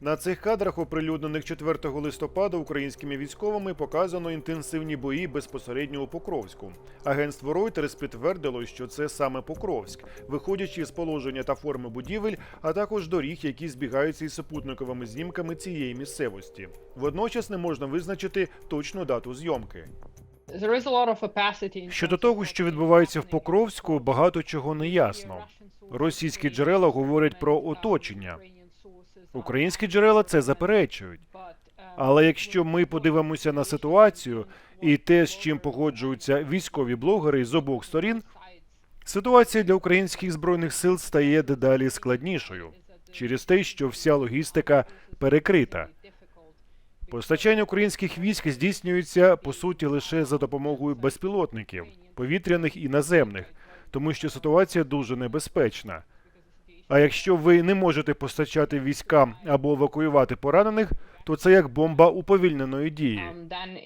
На цих кадрах, оприлюднених 4 листопада українськими військовими, показано інтенсивні бої безпосередньо у Покровську. Агентство Reuters підтвердило, що це саме Покровськ, виходячи з положення та форми будівель, а також доріг, які збігаються із супутниковими знімками цієї місцевості. Водночас не можна визначити точну дату зйомки. Щодо того, що відбувається в. Покровську, багато чого не ясно. Російські джерела говорять про оточення. Українські джерела це заперечують. Але якщо ми подивимося на ситуацію і те, з чим погоджуються військові блогери з обох сторін, ситуація для українських збройних сил стає дедалі складнішою через те, що вся логістика перекрита. Постачання українських військ здійснюється по суті лише за допомогою безпілотників, повітряних і наземних, тому що ситуація дуже небезпечна. А якщо ви не можете постачати військам або евакуювати поранених, то це як бомба уповільненої дії. Um.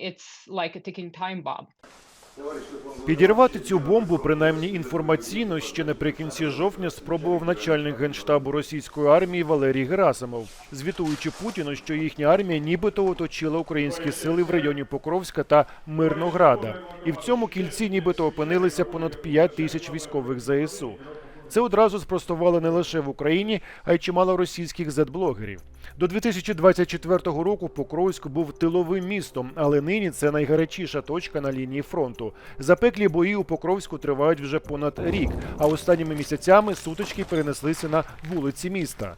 Підірвати цю бомбу, принаймні інформаційно, ще наприкінці жовтня спробував начальник генштабу російської армії Валерій Герасимов, звітуючи Путіну, що їхня армія нібито оточила українські сили в районі Покровська та Мирнограда, і в цьому кільці нібито опинилися понад 5 тисяч військових ЗСУ. Це одразу спростували не лише в Україні, а й чимало російських зет-блогерів. До 2024 року Покровськ був тиловим містом, але нині це найгарячіша точка на лінії фронту. Запеклі бої у Покровську тривають вже понад рік, а останніми місяцями сутички перенеслися на вулиці міста.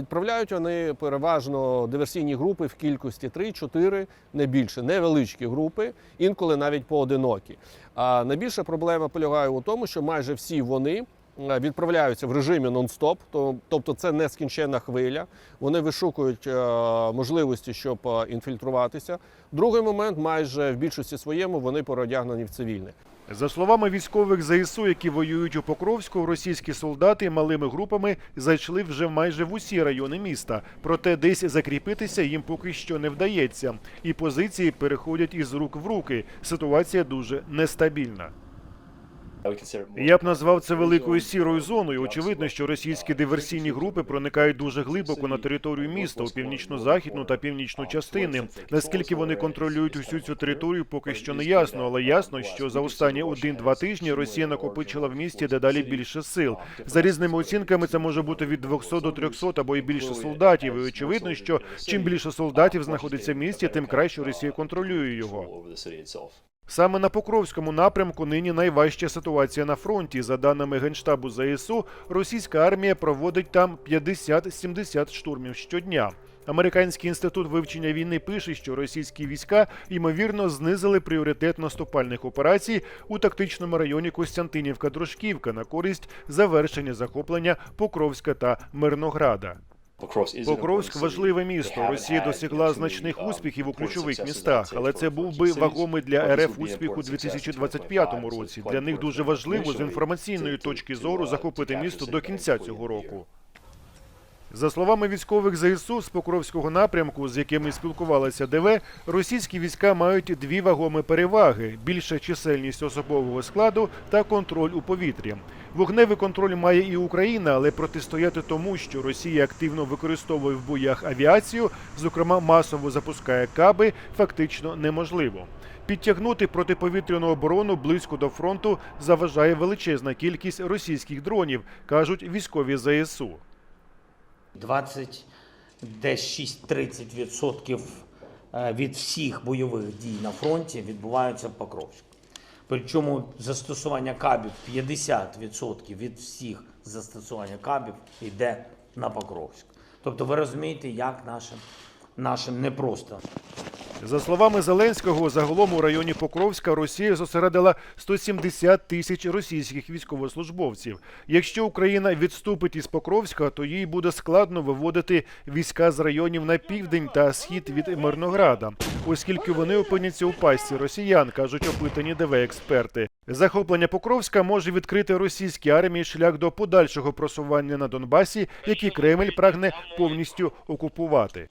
Відправляють вони переважно диверсійні групи в кількості 3-4, не більше, невеличкі групи, інколи навіть поодинокі. А найбільша проблема полягає у тому, що майже всі вони е, відправляються в режимі нон-стоп, тобто це нескінченна хвиля. Вони вишукують е, можливості, щоб е, інфільтруватися. Другий момент, майже в більшості своєму, вони переодягнені в цивільне. За словами військових ЗСУ, які воюють у Покровську, російські солдати малими групами зайшли вже майже в усі райони міста. Проте десь закріпитися їм поки що не вдається, і позиції переходять із рук в руки. Ситуація дуже нестабільна. Я б назвав це великою сірою зоною. Очевидно, що російські диверсійні групи проникають дуже глибоко на територію міста у північно-західну та північну частини. Наскільки вони контролюють усю цю територію, поки що не ясно, але ясно, що за останні один-два тижні Росія накопичила в місті дедалі більше сил. За різними оцінками це може бути від 200 до 300 або й більше солдатів. І очевидно, що чим більше солдатів знаходиться в місті, тим краще Росія контролює його. Саме на Покровському напрямку нині найважча ситуація на фронті. За даними Генштабу ЗСУ, російська армія проводить там 50-70 штурмів щодня. Американський інститут вивчення війни пише, що російські війська ймовірно знизили пріоритет наступальних операцій у тактичному районі Костянтинівка-Дружківка на користь завершення захоплення Покровська та Мирнограда. Покровськ важливе місто. Росія досягла значних успіхів у ключових містах, але це був би вагомий для РФ успіх у 2025 році. Для них дуже важливо з інформаційної точки зору захопити місто до кінця цього року. За словами військових ЗСУ з Покровського напрямку, з якими спілкувалася ДВ, російські війська мають дві вагомі переваги: більша чисельність особового складу та контроль у повітрі. Вогневий контроль має і Україна, але протистояти тому, що Росія активно використовує в боях авіацію, зокрема масово запускає каби, фактично неможливо. Підтягнути протиповітряну оборону близько до фронту заважає величезна кількість російських дронів, кажуть військові ЗСУ. 20, десь 6-30% е, від всіх бойових дій на фронті відбуваються в Покровську. Причому застосування кабів 50% від всіх застосування кабів йде на Покровськ. Тобто ви розумієте, як нашим, нашим непросто. За словами Зеленського, загалом у районі Покровська Росія зосередила 170 тисяч російських військовослужбовців. Якщо Україна відступить із Покровська, то їй буде складно виводити війська з районів на південь та схід від Мирнограда, оскільки вони опиняться у пастці росіян, кажуть опитані ДВ експерти. Захоплення Покровська може відкрити російській армії шлях до подальшого просування на Донбасі, який Кремль прагне повністю окупувати.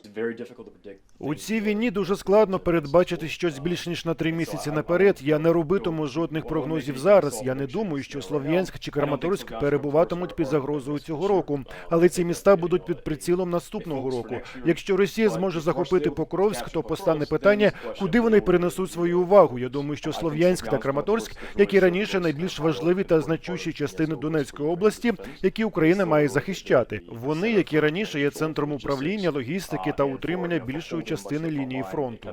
У цій війні дуже складно складно передбачити щось більш ніж на три місяці наперед. Я не робитиму жодних прогнозів зараз. Я не думаю, що Слов'янськ чи Краматорськ перебуватимуть під загрозою цього року. Але ці міста будуть під прицілом наступного року. Якщо Росія зможе захопити Покровськ, то постане питання, куди вони перенесуть свою увагу. Я думаю, що Слов'янськ та Краматорськ, як і раніше, найбільш важливі та значущі частини Донецької області, які Україна має захищати. Вони, як і раніше, є центром управління, логістики та утримання більшої частини лінії фронту.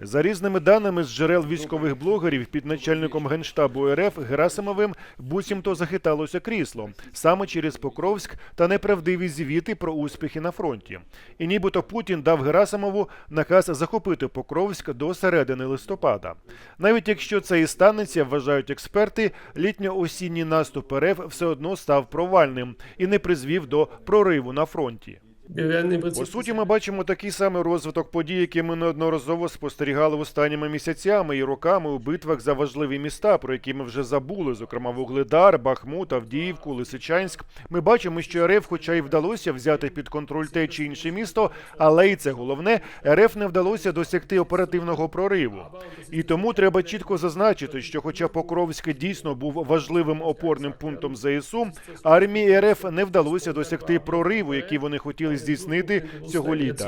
За різними даними з джерел військових блогерів під начальником генштабу РФ Герасимовим буцімто захиталося крісло саме через Покровськ та неправдиві звіти про успіхи на фронті. І нібито Путін дав Герасимову наказ захопити Покровськ до середини листопада. Навіть якщо це і станеться, вважають експерти, літньо-осінній наступ РФ все одно став провальним і не призвів до прориву на фронті. Wir По суті, ми бачимо такий самий розвиток подій, який ми неодноразово спостерігали останніми місяцями і роками у битвах за важливі міста, про які ми вже забули, зокрема Вугледар, Бахмут, Авдіївку, Лисичанськ. Ми бачимо, що РФ, хоча й вдалося взяти під контроль те чи інше місто, але і це головне, РФ не вдалося досягти оперативного прориву. І тому треба чітко зазначити, що, хоча Покровськ дійсно був важливим опорним пунктом ЗСУ, армії РФ не вдалося досягти прориву, який вони хотіли здійснити цього літа.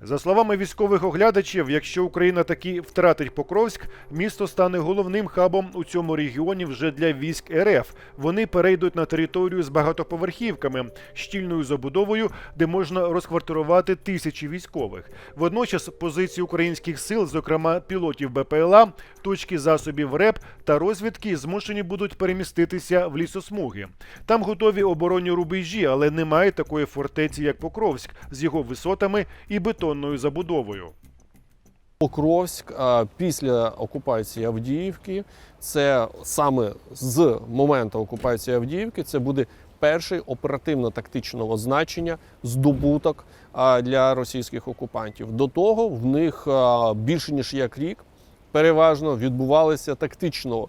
За словами військових оглядачів, якщо Україна таки втратить Покровськ, місто стане головним хабом у цьому регіоні вже для військ РФ. Вони перейдуть на територію з багатоповерхівками, щільною забудовою, де можна розквартирувати тисячі військових. Водночас позиції українських сил, зокрема пілотів БПЛА, точки засобів РЕП та розвідки, змушені будуть переміститися в лісосмуги. Там готові оборонні рубежі, але немає такої фортеці, як Покровськ, з його висотами і бетонною забудовою. Покровськ після окупації Авдіївки, це саме з моменту окупації Авдіївки, це буде перший оперативно-тактичного значення здобуток для російських окупантів. До того в них більше ніж як рік. Переважно відбувалися тактичного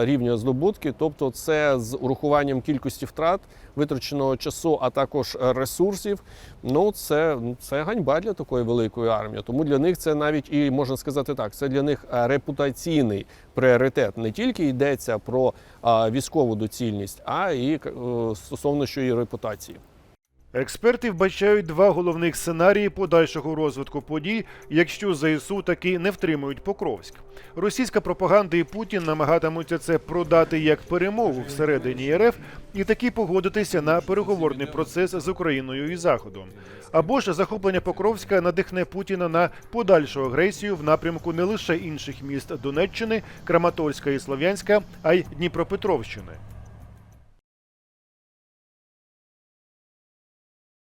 рівня здобутки, тобто це з урахуванням кількості втрат, витраченого часу, а також ресурсів. Ну це, ну, це ганьба для такої великої армії. Тому для них це навіть і можна сказати так, це для них е, репутаційний пріоритет. Не тільки йдеться про військову доцільність, а і е, стосовно що і репутації. Експерти вбачають два головних сценарії подальшого розвитку подій, якщо ЗСУ таки не втримують Покровськ. Російська пропаганда і Путін намагатимуться це продати як перемогу всередині РФ і таки погодитися на переговорний процес з Україною і Заходом. Або ж захоплення Покровська надихне Путіна на подальшу агресію в напрямку не лише інших міст Донеччини, Краматорська і Слов'янська, а й Дніпропетровщини.